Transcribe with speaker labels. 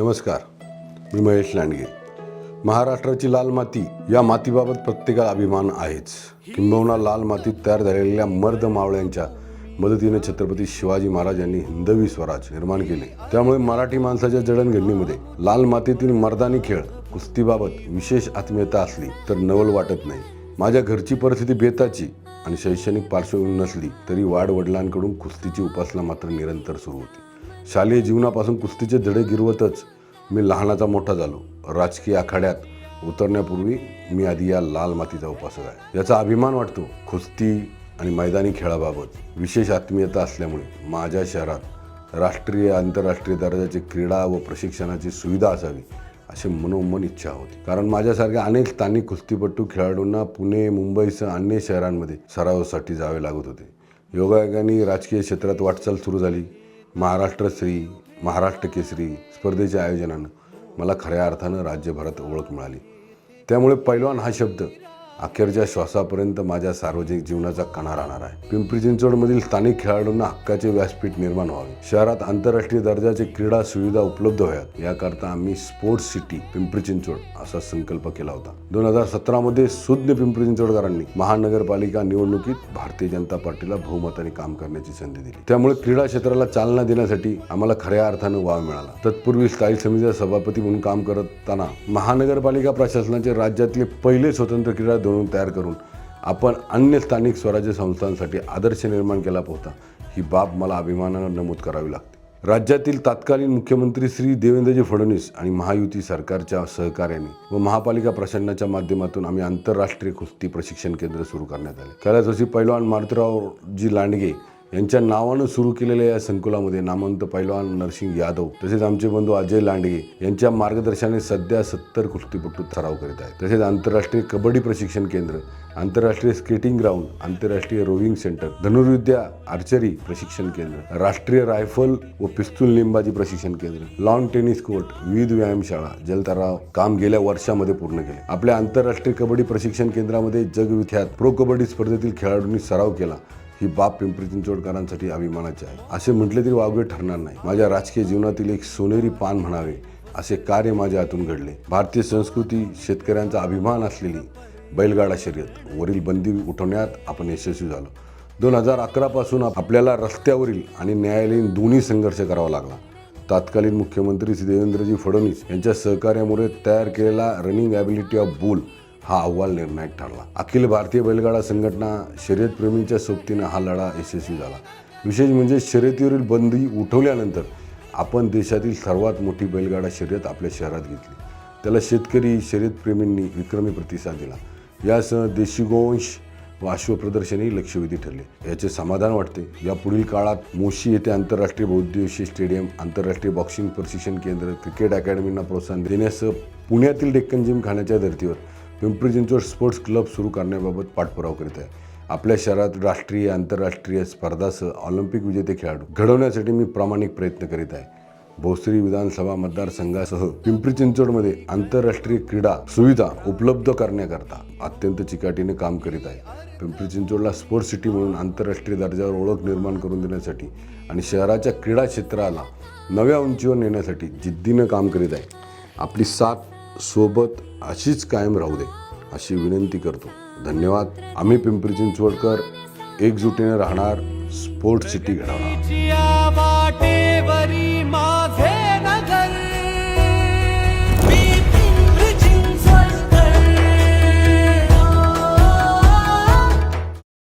Speaker 1: नमस्कार मी महेश लांडगे. महाराष्ट्राची लाल माती या मातीबाबत प्रत्येकाला अभिमान आहेच. किंबहुना लाल मातीत तयार झालेल्या मर्द मावळ्यांच्या मदतीने छत्रपती शिवाजी महाराज यांनी हिंदवी स्वराज निर्माण केले. त्यामुळे मराठी माणसाच्या जडणघडणीमध्ये लाल मातीतील मर्दानी खेळ कुस्तीबाबत विशेष आत्मीयता असली तर नवल वाटत नाही. माझ्या घरची परिस्थिती बेताची आणि शैक्षणिक पार्श्वभूमी नसली तरी वाडवडिलांकडून कुस्तीची उपासना मात्र निरंतर सुरू होती. शालेय जीवनापासून कुस्तीचे धडे गिरवतच मी लहानाचा मोठा झालो. राजकीय आखाड्यात उतरण्यापूर्वी मी आधी या लाल मातीचा उपासक आहे. याचा अभिमान वाटतो कुस्ती आणि मैदानी खेळाबाबत. विशेष आत्मीयता असल्यामुळे माझ्या शहरात राष्ट्रीय आंतरराष्ट्रीय दर्जाची क्रीडा व प्रशिक्षणाची सुविधा असावी अशी मनोमन इच्छा होती. कारण माझ्यासारख्या अनेक स्थानिक कुस्तीपटू खेळाडूंना पुणे मुंबईसह अन्य शहरांमध्ये सरावासाठी जावे लागत होते. योगायोगाने राजकीय क्षेत्रात वाटचाल सुरू झाली. महाराष्ट्र श्री महाराष्ट्र केसरी स्पर्धेच्या आयोजनानं मला खऱ्या अर्थानं राज्यभरात ओळख मिळाली. त्यामुळे पैलवान हा शब्द अखेरच्या श्वासापर्यंत माझ्या सार्वजनिक जीवनाचा कणा राहणार आहे. पिंपरी चिंचवडमधील स्थानिक खेळाडूंना हक्काचे व्यासपीठ निर्माण व्हावे. शहरात आंतरराष्ट्रीय दर्जाचे क्रीडा सुविधा उपलब्ध व्हाव्यात. याकरता आम्ही स्पोर्ट्स सिटी पिंपरी चिंचवड असा संकल्प केला होता. दोन हजार सतरामध्ये सुज्ञ पिंपरी चिंचवडकरांनी महानगरपालिका निवडणुकीत भारतीय जनता पार्टीला बहुमताने काम करण्याची संधी दिली. त्यामुळे क्रीडा क्षेत्राला चालना देण्यासाठी आम्हाला खऱ्या अर्थानं वाव मिळाला. तत्पूर्वी स्थायी समितीचा सभापती म्हणून काम करताना महानगरपालिका प्रशासनाचे राज्यातले पहिले स्वतंत्र क्रीडा धोरण तयार करून आपण अन्य स्थानिक स्वराज्य संस्थांसाठी आदर्श निर्माण केला होता ही बाब मला अभिमानानं नमूद करावी लागते. राज्यातील तत्कालीन मुख्यमंत्री श्री देवेंद्रजी फडणवीस आणि महायुती सरकारच्या सहकार्याने व महापालिका प्रशासनाच्या माध्यमातून आम्ही आंतरराष्ट्रीय कुस्ती प्रशिक्षण केंद्र सुरू करण्यात आले. कैलासवासी पैलवान मारुतरावजी लांडगे यांच्या नावानं सुरू केलेल्या या संकुलामध्ये नामवंत पैलवान नरसिंग यादव तसेच आमचे बंधू अजय लांडगे यांच्या मार्गदर्शनाने सध्या सत्तर कुस्तीपटू सराव करीत आहेत. तसेच आंतरराष्ट्रीय कबड्डी प्रशिक्षण केंद्र आंतरराष्ट्रीय स्केटिंग ग्राउंड आंतरराष्ट्रीय रोविंग सेंटर धनुर्विद्या आर्चरी प्रशिक्षण केंद्र राष्ट्रीय रायफल व पिस्तूल नेमबाजी प्रशिक्षण केंद्र लॉन टेनिस कोर्ट विविध व्यायामशाळा जलतराव काम गेल्या वर्षामध्ये पूर्ण केले. आपल्या आंतरराष्ट्रीय कबड्डी प्रशिक्षण केंद्रामध्ये जगविख्यात प्रो कबड्डी स्पर्धेतील खेळाडूंनी सराव केला. ही बाब पिंपरी चिंचवडकरांसाठी अभिमानाची आहे. असे म्हटले तरी वावगे ठरणार नाही. माझ्या राजकीय जीवनातील एक सोनेरी पान म्हणावे असे कार्य माझ्या हातून घडले. भारतीय संस्कृती शेतकऱ्यांचा अभिमान असलेली बैलगाडा शर्यत. वरील बंदी उठवण्यात आपण यशस्वी झालो. दोन हजार अकरापासून आपल्याला रस्त्यावरील आणि न्यायालयीन दोन्ही संघर्ष करावा लागला. तत्कालीन मुख्यमंत्री श्री देवेंद्रजी फडणवीस यांच्या सहकार्यामुळे तयार केलेला रनिंग ॲबिलिटी ऑफ बुल हा अहवाल निर्णायक ठरला. अखिल भारतीय बैलगाडा संघटना शर्यतप्रेमींच्या सोबतीनं हा लढा यशस्वी झाला. विशेष म्हणजे शर्यतीवरील बंदी उठवल्यानंतर आपण देशातील सर्वात मोठी बैलगाडा शर्यत आपल्या शहरात घेतली. त्याला शेतकरी शर्यतप्रेमींनी विक्रमी प्रतिसाद दिला. यासह देशी गोवंश व अश्वप्रदर्शनही लक्षवेधी ठरले. याचे समाधान वाटते. या पुढील काळात मोशी येथे आंतरराष्ट्रीय बहुद्देशीय स्टेडियम आंतरराष्ट्रीय बॉक्सिंग प्रशिक्षण केंद्र क्रिकेट अकॅडमींना प्रोत्साहन देण्यासह पुण्यातील डेक्कन जिमखान्याच्या धर्तीवर पिंपरी चिंचवड स्पोर्ट्स क्लब सुरू करण्याबाबत पाठपुरावा करीत आहे. आपल्या शहरात राष्ट्रीय आंतरराष्ट्रीय स्पर्धासह ऑलिम्पिक विजेते खेळाडू घडवण्यासाठी मी प्रामाणिक प्रयत्न करीत आहे. भोसरी विधानसभा मतदारसंघासह पिंपरी चिंचवडमध्ये आंतरराष्ट्रीय क्रीडा सुविधा उपलब्ध करण्याकरता अत्यंत चिकाटीने काम करीत आहे. पिंपरी चिंचवडला स्पोर्ट्स सिटी म्हणून आंतरराष्ट्रीय दर्जावर ओळख निर्माण करून देण्यासाठी आणि शहराच्या क्रीडा क्षेत्राला नव्या उंचीवर नेण्यासाठी जिद्दीनं काम करीत आहे. आपली साथ सोबत अशीच कायम राहू दे अशी विनंती करतो. धन्यवाद. आम्ही पिंपरी चिंचवडकर एकजुटीने राहणार स्पोर्ट्स सिटी घडवणार.